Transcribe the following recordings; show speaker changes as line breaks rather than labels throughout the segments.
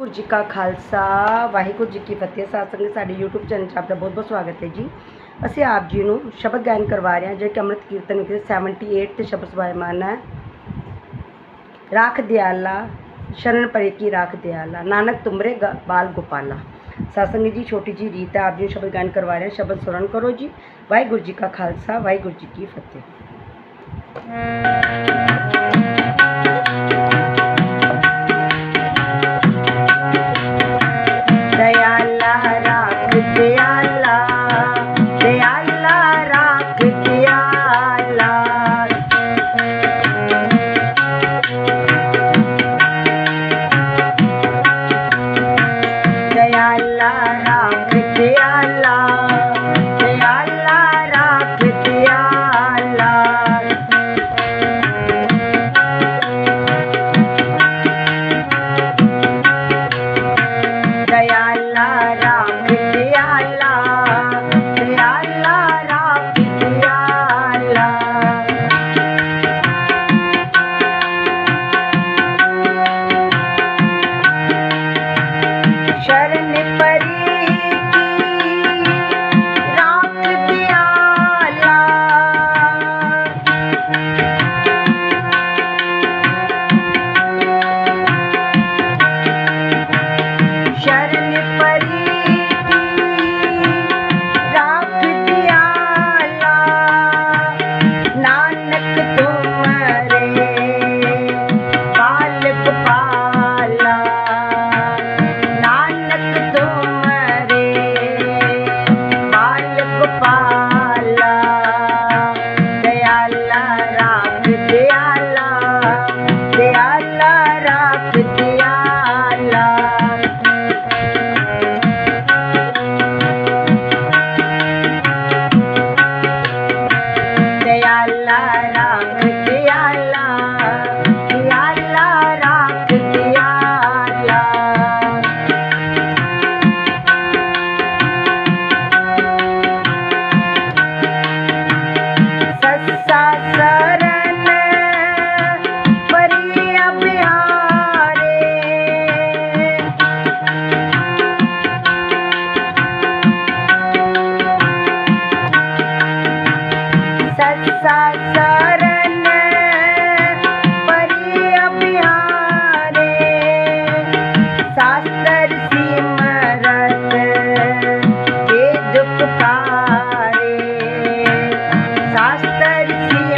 ਗੁਰੂ ਜੀ ਕਾ ਖਾਲਸਾ, ਵਾਹਿਗੁਰੂ ਜੀ ਕੀ ਫਤਿਹ। ਸਾਧ ਸਾਡੇ YouTube ਚੈਨਲ 'ਚ ਆਪਦਾ ਬਹੁਤ ਬਹੁਤ ਸਵਾਗਤ ਹੈ ਜੀ। ਅਸੀਂ ਆਪ ਜੀ ਨੂੰ ਸ਼ਬਦ ਗਾਇਨ ਕਰਵਾ ਰਹੇ ਹਾਂ, ਜੋ ਕਿ ਅੰਮ੍ਰਿਤ ਕੀਰਤਨ ਵਿੱਚ 78 ਤੇ ਸ਼ਬਦ ਸਵਾਇਮਾਨ ਹੈ। ਰਾਖ ਦਿਆਲਾ, ਸ਼ਰਨ ਪਰੇ ਕੀ ਰਾਖ ਦਿਆਲਾ, ਨਾਨਕ ਤੁਮਰੇ ਗ- ਬਾਲ ਗੋਪਾਲਾ। ਸਾਧ ਜੀ, ਛੋਟੀ ਜੀ ਰੀਤ ਹੈ, ਆਪ ਜੀ ਨੂੰ ਸ਼ਬਦ ਗਾਇਨ ਕਰਵਾ ਰਹੇ ਹਾਂ। ਸ਼ਬਦ ਸੁਰਨ ਕਰੋ ਜੀ। ਵਾਹਿਗੁਰੂ ਜੀ ਕਾ ਖਾਲਸਾ, ਵਾਹਿਗੁਰੂ ਜੀ ਕੀ ਫਤਿਹ। Lord.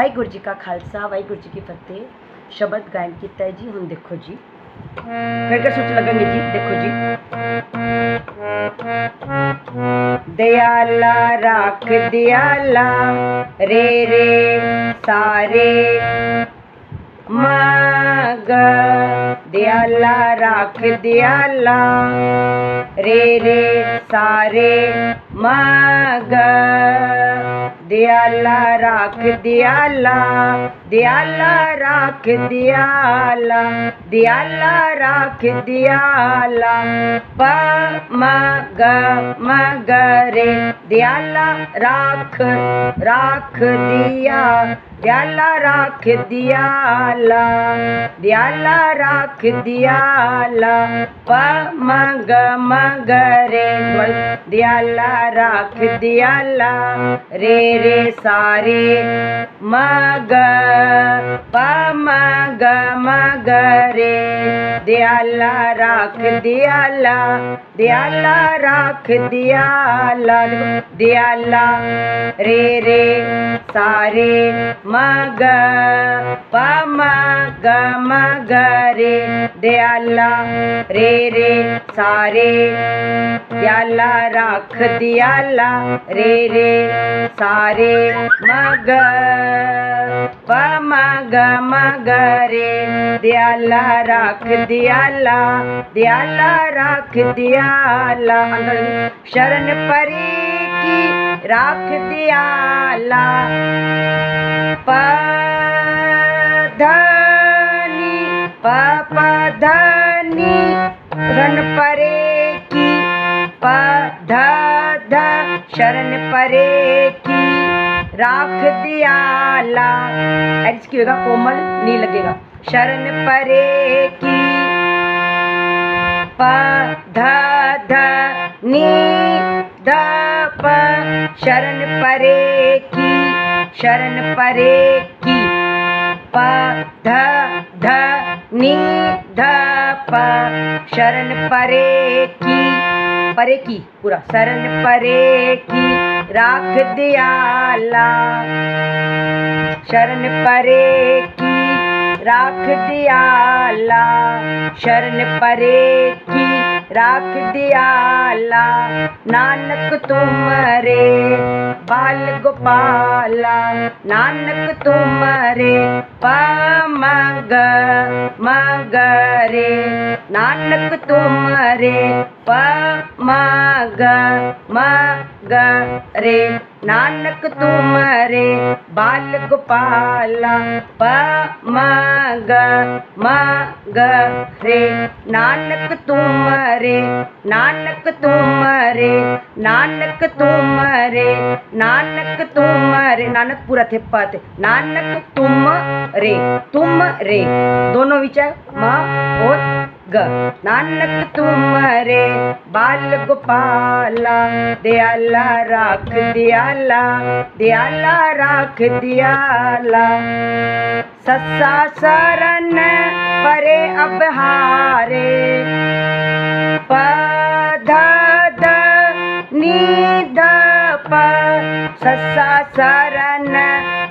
ਵਾਹਿਗੁਰੂ ਜੀ ਕਾ ਖਾਲਸਾ ਵਾਹਿਗੁਰੂ ਜੀ ਕੀ ਫਤਿਹ ਸ਼ਬਦ ਗਾਇਨ ਕੀਤਾ ਹੈ ਜੀ ਹੁਣ ਦੇਖੋ ਜੀ ਫਿਰ ਕੇ ਸੋਚ ਲੱਗਣਗੇ ਜੀ ਦੇਖੋ ਜੀ ਦਿਆਲਾ ਰੱਖ ਦਿਆਲਾ ਰੇ ਰੇ ਸਾਰੇ मग, दयाला राख दयाला, रे रे सारे मग। दयाला राख दयाला दयाला राख दयाला दयाला राख दयाला। प मग मग रे, दयाला राख राख दिया। ਦਿਆਲਾ ਰੱਖ ਦਿਆਲਾ ਦਿਆਲਾ ਰੱਖ ਦਿਆਲਾ ਪ ਮ ਗ ਮ ਗ ਰੇ ਦਿਆਲਾ ਰੱਖ ਦਿਆਲਾ ਰੇ ਰੇ ਸਾਰੇ maga pa maga maga re diala rakh diala diala rakh diala diala re re सारे मग प मग मग रे द्याला रे रे सारे. याला राख दियाला रे रे सारे. मग प मग मग रे. द्याला राख दियाला द्याला राख दियाला. शरण परी की राख दियाला. पध पधनी शरण परे की पध ध शरण परे की राख दियाला। एच की होगा कोमल नहीं लगेगा। शरण परे की पध ध नी, ध, प। शरण परे की शरण परे की प ध ध नी ध प शरण परे। की परे की पूरा शरण परे की राख दियाला। शरण परे की राख दियाला। शरण परे की राख दियाला। नानक तुम बाल गोपाला नानक तुम रे प मग मग रे नानक तुम रे, प मग मग रे। नानक तुम रे बाल गोपाला प मग मग रे। नानक तुम रे नानक तुम रे नानक तुम रे नानक तुम रे नानक पूरा थे पद नानक तुम रे तुम रे। दोनों विचार, म, और ग। नानक तुम रे बाल गोपाला, दयाला राख दियाला, दयाला राख दियाला। सस्सा शरण परे अब हारे पध सस्सा शरण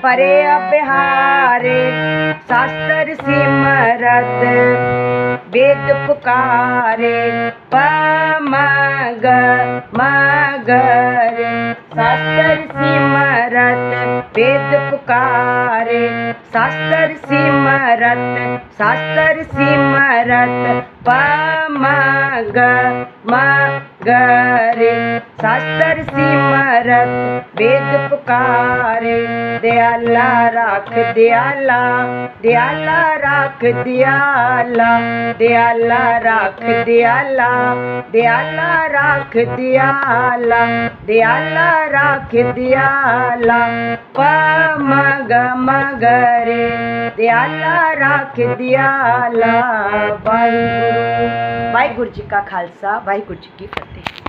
परे अबहारे। शास्त्र सिमरत વેદ પુકારે પમગ મગર શાસ્ત્ર સિમરત વેદ પુકારે, શાસ્ત્ર સિમરત શાસ્ત્ર સિમરત પમગ મગરે શાસ્ત્ર સિમરત ਵੇਦ ਪੁਕਾਰ ਦਿਆਲਾ ਰੱਖ ਦਿਆਲਾ ਦਿਆਲਾ ਰੱਖ ਦਿਆਲਾ ਦਿਆਲਾ ਰੱਖ ਦਿਆਲਾ ਦਿਆਲਾ ਰੱਖ ਦਿਆਲਾ ਦਿਆਲਾ ਰੱਖ ਦਿਆਲਾ। ਪਮਗ ਮਗਰੇ ਦਿਆਲਾ ਰੱਖ ਦਿਆਲਾ। ਵਾਹਿਗੁਰੂ। ਵਾਹਿਗੁਰੂ ਜੀ ਕਾ ਖਾਲਸਾ, ਵਾਹਿਗੁਰੂ ਜੀ ਕੀ ਫਤਿਹ।